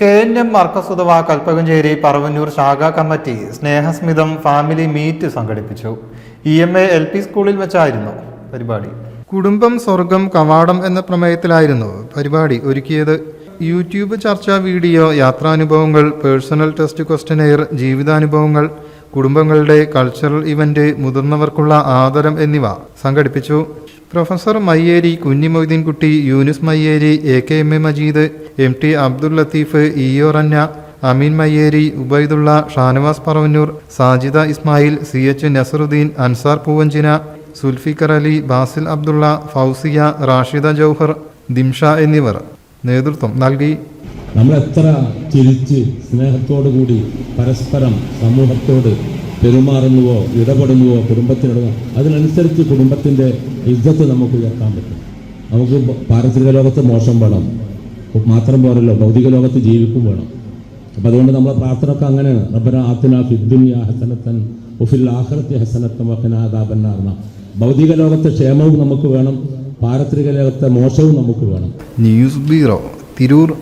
K N M മർക്കസുധവ കൽപ്പകഞ്ചേരി പറവന്നൂർ ശാഖാ committee സ്നേഹസ്മിതം ഫാമിലി മീറ്റ് സംഘടിപ്പിച്ചു. E M A L P സ്കൂളിൽ വെച്ചായിരുന്നു പരിപാടി. കുടുംബം സ്വർഗം കവാടം എന്ന പ്രമേയത്തിലായിരുന്നു പരിപാടി ഒരുക്കിയത്. യൂട്യൂബ് ചർച്ചാ വീഡിയോ യാത്രാനുഭവങ്ങൾ പേഴ്സണൽ ടെസ്റ്റ് ക്വസ്റ്റനെയർ ജീവിതാനുഭവങ്ങൾ കുടുംബങ്ങളുടെ കൾച്ചറൽ ഇവന്റ് മുതിർന്നവർക്കുള്ള ആദരം എന്നിവ സംഘടിപ്പിച്ചു. Professor Mayyeri Kunhimoideenkutty Yunus Mayyeri A K M A Majeed M T Abdul Latheef E O Ranna Ameen Mayyeri Ubaidulla Shanavas Paravannur Sajida Ismail C H Nasaruddeen Ansar Poovanchina Sulfikkar Ali Basil Abdulla Fousiya Rashida Jouhar Dimsha എന്നിവർ നേതൃത്വം നൽകി. നമ്മൾ എത്ര ചിരിച്ച് സ്നേഹത്തോടു കൂടി പരസ്പരം സമൂഹത്തോട് പെരുമാറുന്നുവോ ഇടപെടുന്നുവോ കുടുംബത്തിനോട് അതിനനുസരിച്ച് കുടുംബത്തിന്റെ ഇജ്ജത്ത് നമുക്ക് ഉയർത്താൻ പറ്റും. നമുക്ക് പാരിസ്ഥിതിക ലോകത്ത് മോശം വേണം മാത്രം പോരല്ലോ ഭൗതിക ലോകത്ത് ജീവിക്കും വേണം. അപ്പം അതുകൊണ്ട് നമ്മളെ പ്രാർത്ഥന ഒക്കെ അങ്ങനെയാണ്. റബ്ബന ആത്തിന ഫിദ്ദുനിയ ഹസനത്തൻ ഉഫിൽ ആഖിറത്തി ഹസനത്തൻ വക്കനാദാബന്നാർന്ന ഭൗതിക ലോകത്തെ ക്ഷേമവും നമുക്ക് വേണം പാരത്രിക ലോകത്തെ മോശവും നമുക്ക് വേണം. News bureau Tirur.